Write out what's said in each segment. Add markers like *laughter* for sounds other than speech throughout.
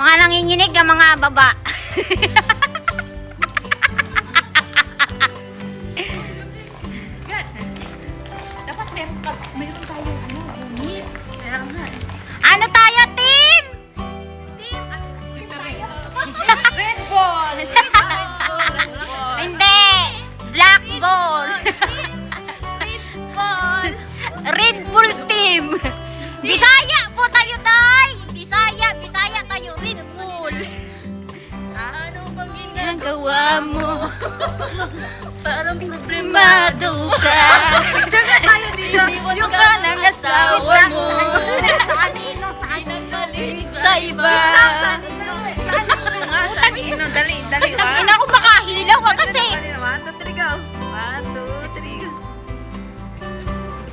Mga nanginginig ang mga baba. *laughs*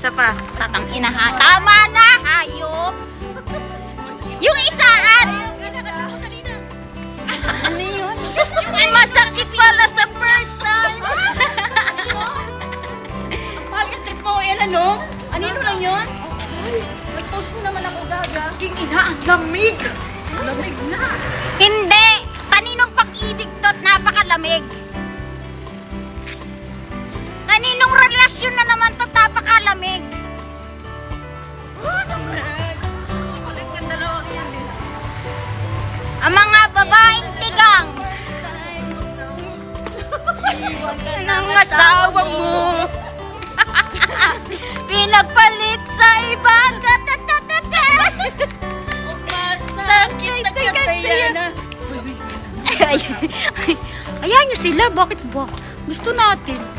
Isa pa. Tatang ina ha. Tama na, hayop. Yung isaan. Ano yun? Yung masakit pala sa first time. Bakit trip mo yan ano? Anino lang yun? Mag-post mo naman ako gaga. King ina, ang lamig. Lamig na. Hindi. Kaninong pag-ibig to't napakalamig. Kaninong relasyon na naman eh. Ang mga babaeng tigang First time. Iwan ka ng asawa mo. *laughs* Pinagpalit sa iba. Masakit *laughs* na katayan na. Ay, ay, Ayan nyo sila. Bakit ba? Gusto natin.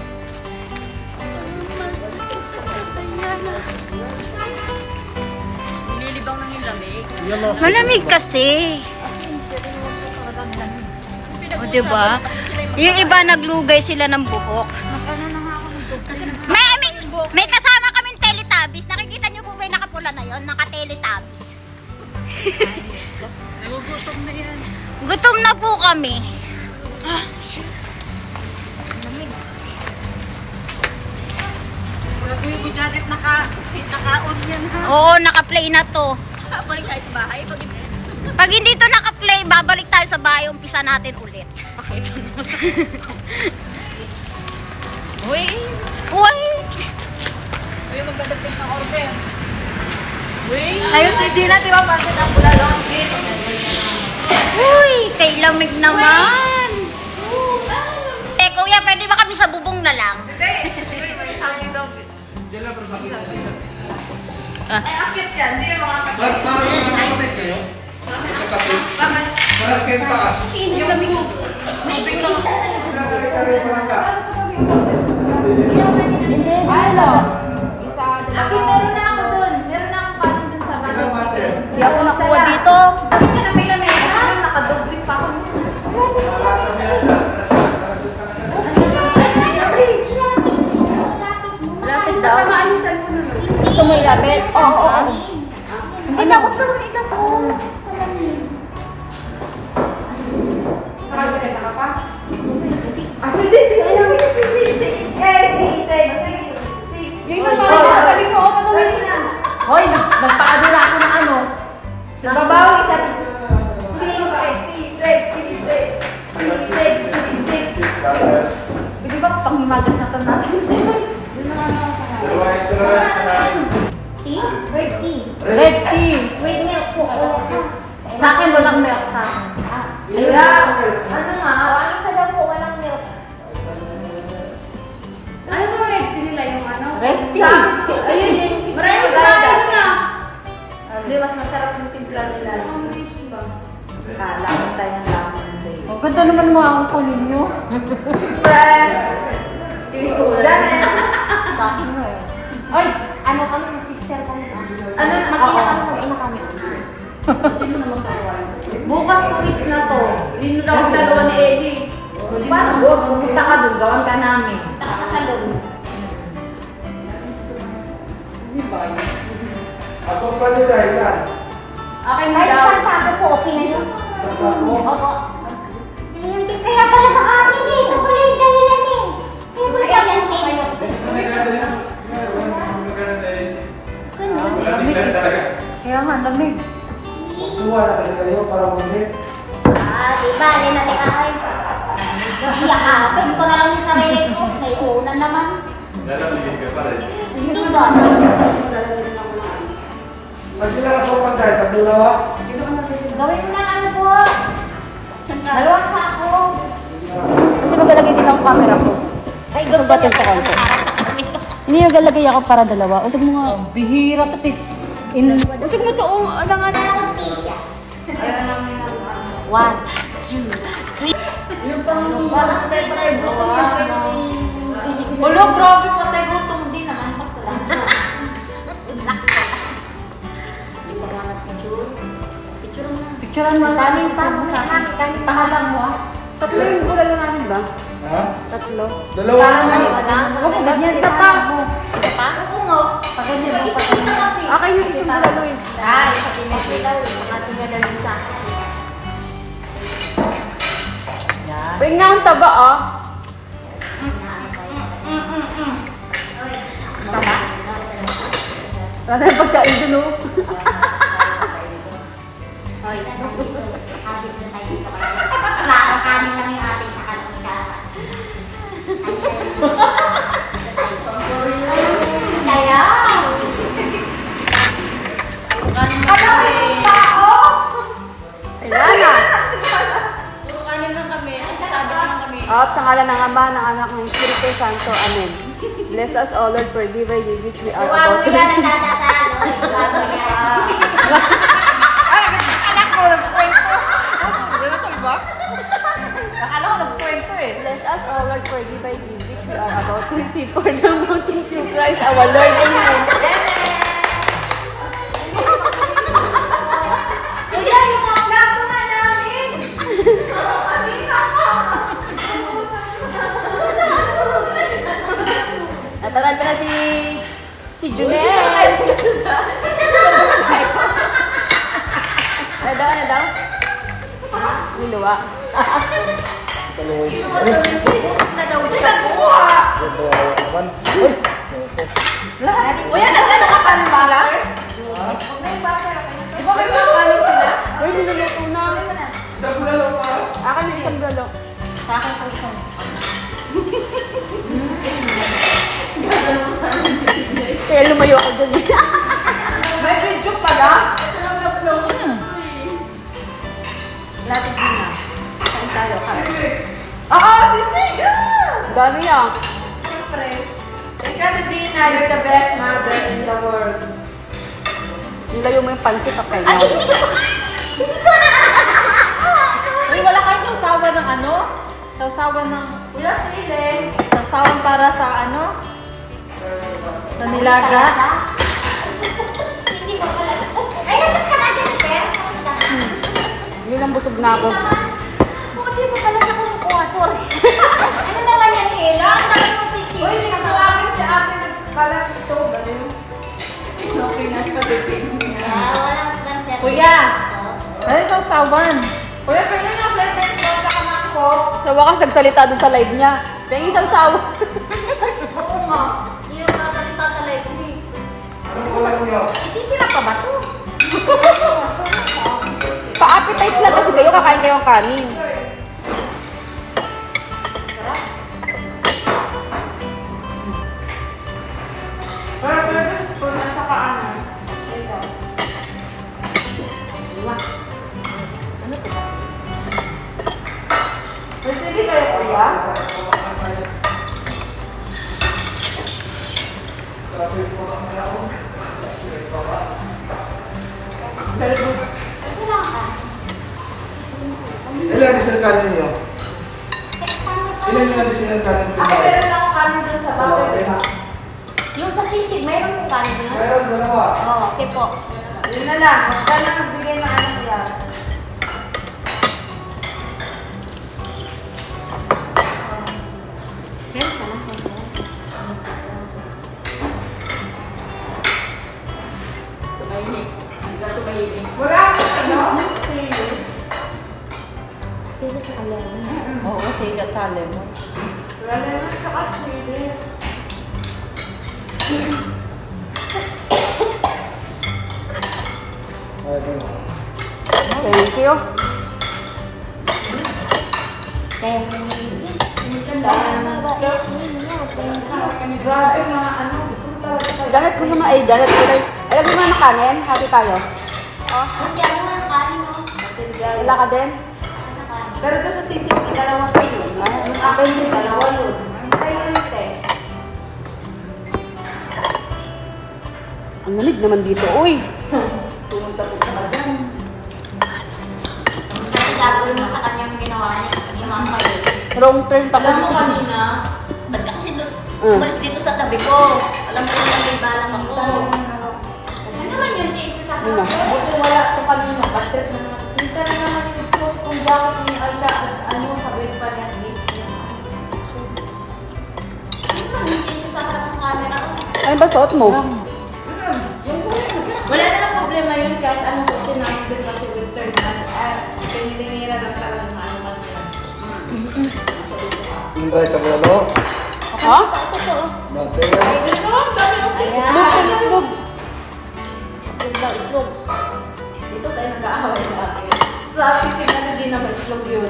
Malamig kasi. O, diba? Yung iba naglugay sila ng buhok. Kasi May, may, may kasama kaming Teletubbies. Nakikita niyo po ba yung nakapula na yon? Naka-Teletubbies. nagugutom na yan. Gutom na po kami. Gagawin ko jacket naka, naka-on yan ha. Oo, naka-play na to. Balik tayo sa bahay. Pag Pag hindi to naka-play, babalik tayo sa bahay. Umpisa natin ulit. Uy! *laughs* Wait! Uy, magdadagdag ng order. Uy! Ayun, Regina, di ba? Bakit ang pula lang? Uy, kay lamig naman. Eh, kuya, pwede ba kami sa bubong na lang? Hindi. Wait, may sabi daw. Ah. Ay, akit yan. Hindi yung mga kapatid. Parang magkakapatid kayo? Kapatid? Paras kayo taas. Yung lamig mo. Kare-kare pa lang ka. Akin, meron na ako dun. Meron na akong kanin dun sa water? Hindi ako nakuha dito. Ilapit? Oo, oo. Hindi na. Ako, ganda naman mga ang kunin nyo. Friend! Hindi ko wala. Janet! Bakit mo eh. Oy! Ano kami? Sister kami. Ano na? Oo. Ano kami? Hindi mo naman kawan. Bukas two weeks na to. Hindi mo daw ang gagawa ni Eddie. Paano? Huwag, pupunta ka dun. Gawan ka namin. Taka sa salon. Asok pa nyo dahil yan. Okay mo Kahit daw. isang sako po, okay na yun. Saksak mo. Opo. Baka akin eh. Ito pala yung dahilan eh. Kaya pala sa akin eh. Wala din talaga. Kaya nga, lamig. Suwa na kasi kayo para ulit. Ah, di ba? Alin na ni Ay. Yakapin ko na lang yung sarili ko. May una naman. Lalamigin ka pa rin. Hindi ba? Pag sila kasukan tayo, tagdulawa. Gawin mo na ano po. Dalawang sako. Kasi maglalagay din ako camera ko. Ay, gusto batin niya sa kanto. Hindi maglalagay ako para dalawa. Usag mo nga. Bihira to, tik. In... Usag mo to. Oh, alangan. Hostisya. One, two, three. Ulo, grabe mo tayo gutom din naman. Picturean mo. Kanin pa. Kanin, kanin. Pahalang mo ah. Tatlo yung ulan lang namin ba? Ha? Tatlo. Dalawa na lang. Huwag mo ganyan. Isa pa. Oo nga. Pagganyan mo. Isa-isa kasi. Okay, yung isang bulaloy. Ay, sa pinagpilaw. Mga tingalan sa akin. Wait nga ang taba ah. Wala na pagkain dun oh. Hoy, Nakakanin lang yung ating sa kanin ka. Kaya. Kaya na. Kanin lang kami. Sasabi lang kami. At sa ngala ng Ama, ng Anak, ng Espiritu Santo. Amen. Bless us, O Lord, forgive our deeds which we are Huwag about mo to yan ang receive. dadasal. Hoy, huwag mo yan. Nagkwento eh. Bless us, O Lord, forgive our deeds which we are about to receive for the mountain through Christ our Lord. Amen. Nataranta na si... si Junel. Ano daw, ano daw? Niluwa. *laughs* Uy, ano ka nakapanbala? Di ba may mga kanin sila? Uy, niluluto na. Sa bulalo pa. Akin yung isang. Sa akin po isang. Kaya lumayo ako dun. *laughs* May Dami ah. Siyempre. Ikaw na Gina, you're the best mother in the world. Nilayo mo yung pansit okay na. *laughs* Uy, wala kayong sausawa ng ano? Sausawa ng... Kuya Sile. Sausawan para sa ano? Sa nilaga? Hindi ko pala. Ay, labas ka na dyan, Per. Kamusta? Yun ang busog na ako. Buti mo pala siya kumukuha. Sorry. Ano dami mo picture. Uy, sinatawagin si ate nagkalat ito. Galing. Okay na sa baby. Ah, walang concept. Kuya! Ay, sausawan. Kuya, pwede na flatbread mo sa kamangkok. Sa wakas nagsalita dun sa live niya. Pengi isang sawa. *laughs* Oo nga. Hindi yung kasalita sa live ko eh. Anong kulang niyo? Ititira pa ba ito? *laughs* Pa-appetite lang kasi kayo, kakain kayong kanin. Ilan additional kanin niyo? Ilan yung additional kanin Ako pinay? meron ako kanin dun sa Dalawa baboy. din. Yung sa sisig, mayroon po kanin yun? Meron, dalawa. Oo, okay po. Yun na lang. Huwag ka lang magbigay ng ano kuya. Oo, siga sa lemon. Wala naman sa chili. Ayun. Thank you. Grabe, mga ano. Janet, gusto mo ay Janet. Kulay. Alam mo na kanin? Happy tayo. Kasi ano lang kanin, no? Wala ka din? Pero doon sa CCTV, dalawang pieces. Yung akin din, dalawa yun. Na yung test. Ang lamig naman dito. Uy! Pumunta po ka dyan. Kasi gagawin mo sa kanyang ginawa niya. Yung mga kayo. Wrong turn tapo Alam mo dito. kanina, ba't ka kasi doon, Mm. umalis dito sa tabi ko. Alam mo kung may balang ako. Ano naman yun, Jason? Sa Yun na. Buti wala ito kanina. Bad trip na Ano ba suot mo? Wala na problema yun kahit anong gusto namin din kasi with turn na. Ah, pinilingira lang talaga ng ano man yun. Yung rice sa ano? Ha? Dati yan. Itlog sa itlog. Dito tayo nag-aaway dati. Sa sisig na din naman itlog yun.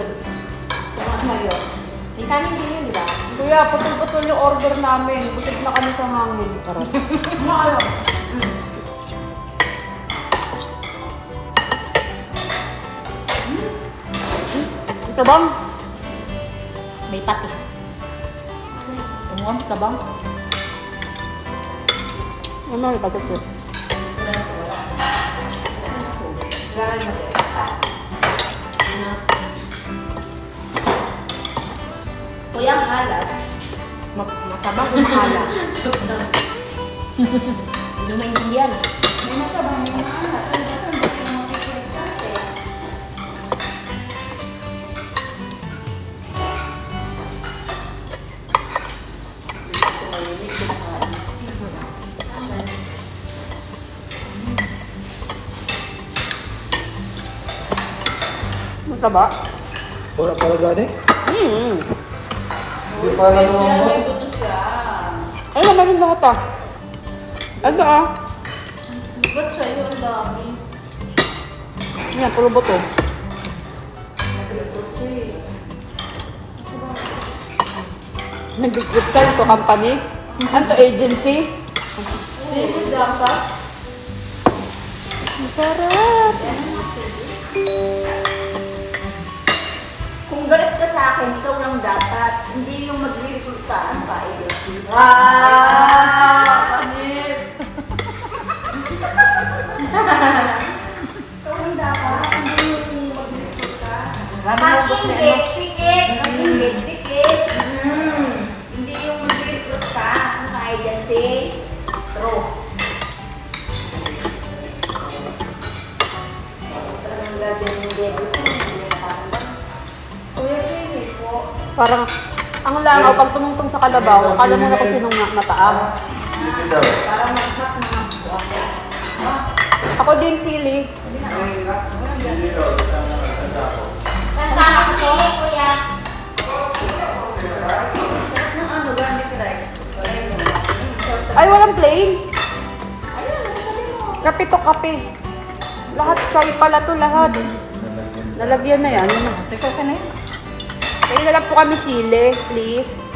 Tumak na yun. May kanin din yun, di ba? Kuya, putol-putol yung order namin. Busog na kami sa hangin. Parang. *laughs* Ano kayo? Ito bang? May patis. Tungong ka bang? Ano yung patas yun? Kuya, ang halat. Mat- Matabang yung halat. Hindi mo maintindihan. May matabang yung halat. Ano ba saan ba sila makikinig sa atin? Mataba? Wala pala gani. Hmm. Hindi pa na mo. Ay, yung lahat ah. Ano ah? Ba't sa'yo ang dami? Yan, puro buto. Nag-gift card to company. Ano to agency? Hindi, dapat. Masarap. Kung galit ka sa akin, ikaw lang dapat. Hindi Ano ba, agency? Ah! Panit! ikaw lang dapat. Hindi mag-recruit ka. Pakingit, pikit. Tikit, tikit. Mm. Hindi yung mag-recruit ka. Ka, agency? True. Parang, ang langaw, pag tumungtong sa kalabaw, akala mo na kung sinong ma- mataas. Mag-hot na ako. Din, sili. Saan sana ko sili, kuya? Ano. Ay, walang plain. Kape to kape. Lahat chai pala to lahat. Nalagyan na yan. Yan na. Teka ka na yun. Kaya na lang po kami sili, please.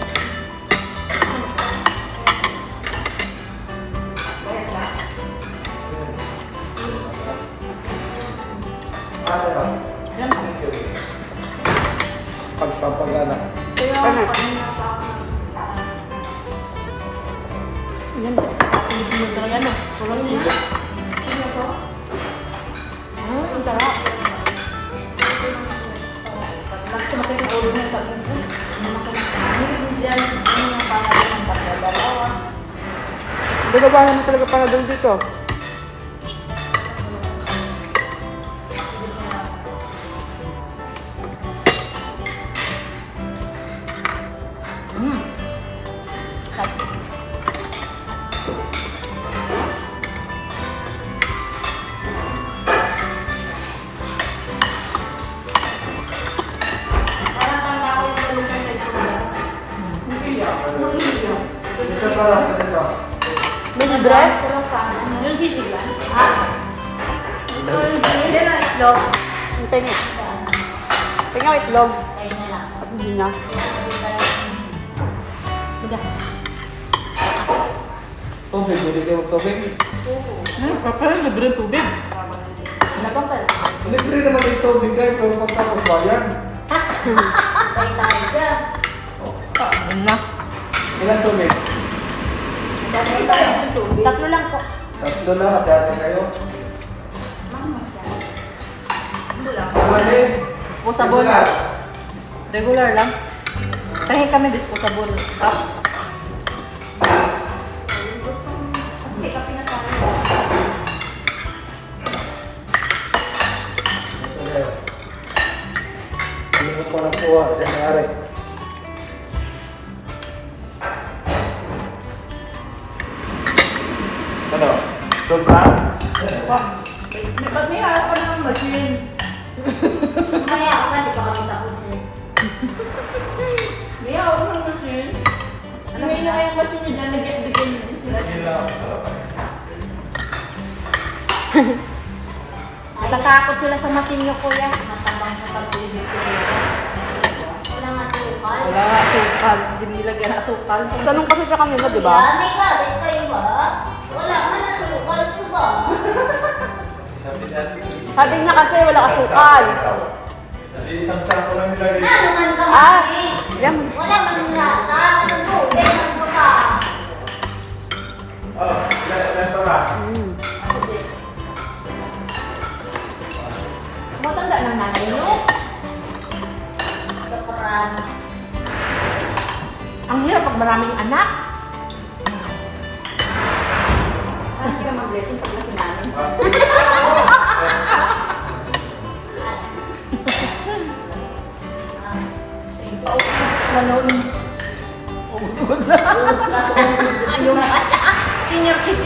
Ba naman talaga para doon dito? Tatlo na, hati-hati kayo. Mali. Disposable. Regular. Regular lang. Kaya kami disposable. Up. Hindi mo pa nakuha sa nangyari. Asukal. Hindi nilagyan ng asukal. Tanong kasi siya kanina, di ba? Kuya, may galit kayo ba? Wala man na sukal ko ba? Sabi niya kasi wala kasukal. Isang sako lang nilagay. Ano man ka Ah! Yan. Wala man lasa. Ano tubig? Ano ka? Oh, ilan pa ba? Mm. Matanda ng nanay nyo. Kaparan. Ang hirap pag maraming anak. Parang hindi ka mag-blessing pag laki namin. Ganun. Yung senior citizen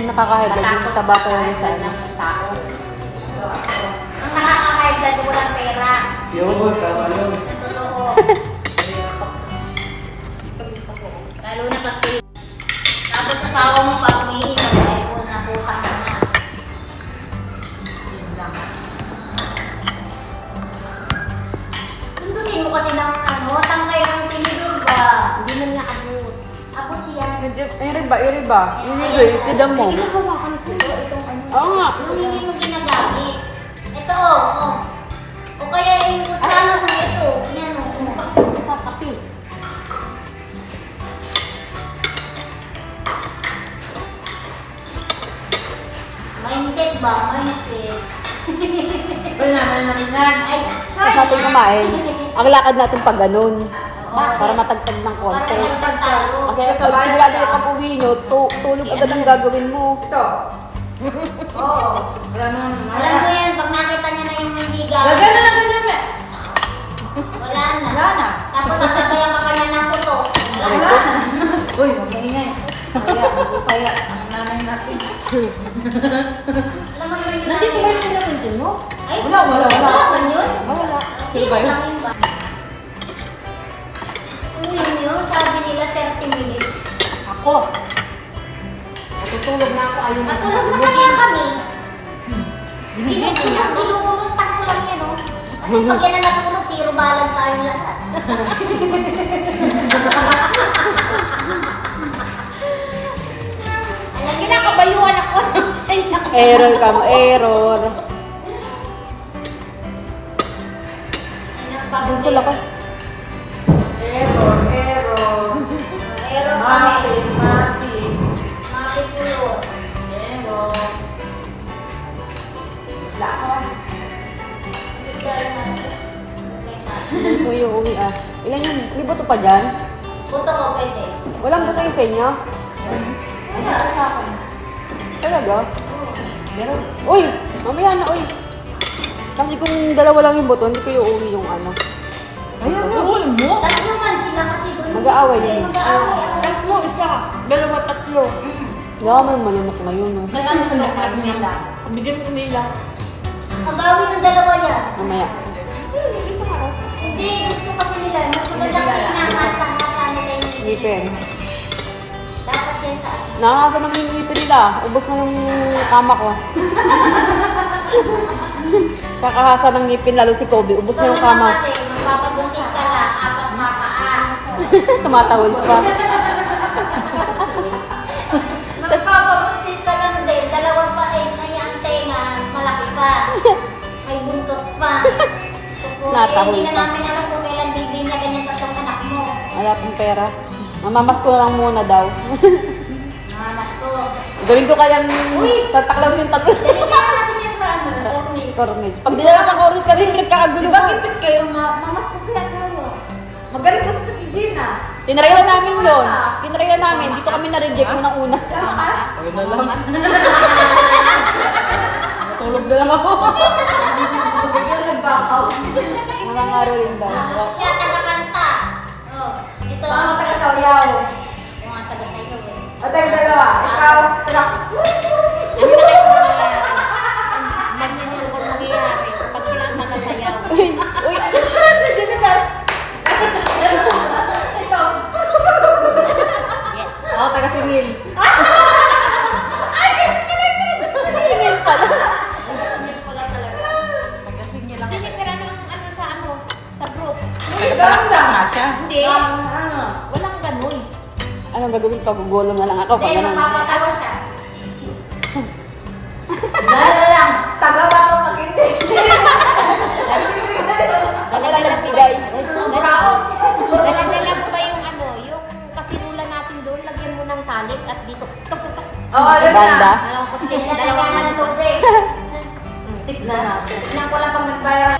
Blood yung taba yun sa ano. Ang nakakakaisa, di walang pera. Yun, tama yun. Natotoo. *laughs* Lalo na pag Tapos asawa mo pa umiinom Abot yan. Yung riba, yung riba. Yung riba, yung tidam mo. Hawakan ko itong ano. Oo nga. Yung hindi mo ginagamit. Ito, oh, oh. O kaya yung kutsara mo ito. Yan, oh. Papapi. Mindset ba? Mindset. Wala naman namin yan. Ay, Tapos natin kumain. Ang lakad natin pag ganun. Para matagtag ng konti. nagpagtalo. Kasi pag sigurado yung pag uwi nyo, tu- tulog agad ang gagawin mo. Ito. *laughs* Oo. Wala naman. Alam mo yan, pag nakita niya na yung gamit. Lagyan na lang ganyan na. Wala na. Wala na. Tapos sasabayan ka kanya ng puto. Wala na. Uy, huwag maingay. Kaya, kaya, ang nanay natin. Alam mo yun Nandito ba yung sinapintin mo? Ay, Wala, wala, wala. Wala man yun? Wala. Hindi ba yun? Yun, sabi nila 30 minutes. Ako. Matutulog na ako. Ayaw Matulog na kaya kami. Pilit ko lang, diluluntak ko lang yan, oh. Kasi pag yan ang natulog, zero balance tayo lahat. Alam niyo na, Kinakabayuan ako. Error ka mo, error. Ayan, pag- Mapit. Mapit. Mapit pulo. Pero. Lakas. Hindi ko yung uwi ah. Ilan yung, may buto pa dyan? Buto ko pwede. Walang buto yung sa inyo? Wala. Sa akin. Talaga? Meron. Uy! Mamaya na, uy! Kasi kung dalawa lang yung buto, hindi ko yung uwi yung ano. Ayan, Ayan, mo. Tatlo man sila kasi. Mag-aaway yan. Mag-aaway ako. Tatlo, isa. Dalawa, tatlo. Hindi ako man malunok ngayon, no? Kaya ano pala ka nila? Bigyan mo nila. Mag-aaway ng dalawa yan. Mamaya. Hindi, gusto kasi nila. Mas maganda kasi inahasa-hasa nila yung Ngipin. Dapat yan sa akin. Nakakasa yung ngipin nila. Ubos na yung kama ko. *laughs* Kakahasa ng ngipin, lalo si Kobe. Ubos na yung kama. kasi, magpapabuntis ka lang, apat mapaa. *laughs* Tumatawid pa. *laughs* Natahol hindi na pa. namin alam kung kailan bibigyan niya ganyan tatlong anak mo. Wala pong pera. Mamamas ko lang muna daw. *laughs* Mamas ko. Gawin ko kayang Uy! tataklaw yung tatlo. Dali kaya natin yan sa ano. *laughs* Cornage. Pag dinala sa cornage kasi, nagkakagulo Di ba ko. kipit kayo? Ma mamas ko kaya kayo. Magaling kasi sa Gina. Tinrayan namin yun. Tinrayan namin. Dito kami na-reject mo ng una. Sama *laughs* ka? Ayun na lang. Tulog na lang ako. Nag-back out. Mga ngaro rin daw. Ah, siya taga-kanta. Oh, ito ang taga-sayaw. yung mga taga-sayo eh. O tayo dalawa. Ikaw, taga. Taga-sayaw. Uy, uy. Jennifer. Ito. Ako taga-singil. Ganun lang. siya. Hindi. Ano. Walang ganun. Anong gagawin pag gugulong na lang ako? Pag Hindi, ganun. magpapatawa siya. *laughs* Dala lang. Tagawa ko pag hindi. Lang nagbigay? Murao. Dala-dala mo ba yung ano, yung kasinula natin doon, lagyan mo ng talik at dito. Tuk, tuk, tuk. Oo, yun Banda. na. Dalawang kutsilyo, dalawang na ng tubig. Tip na natin. Tingnan ko lang pag nag-viral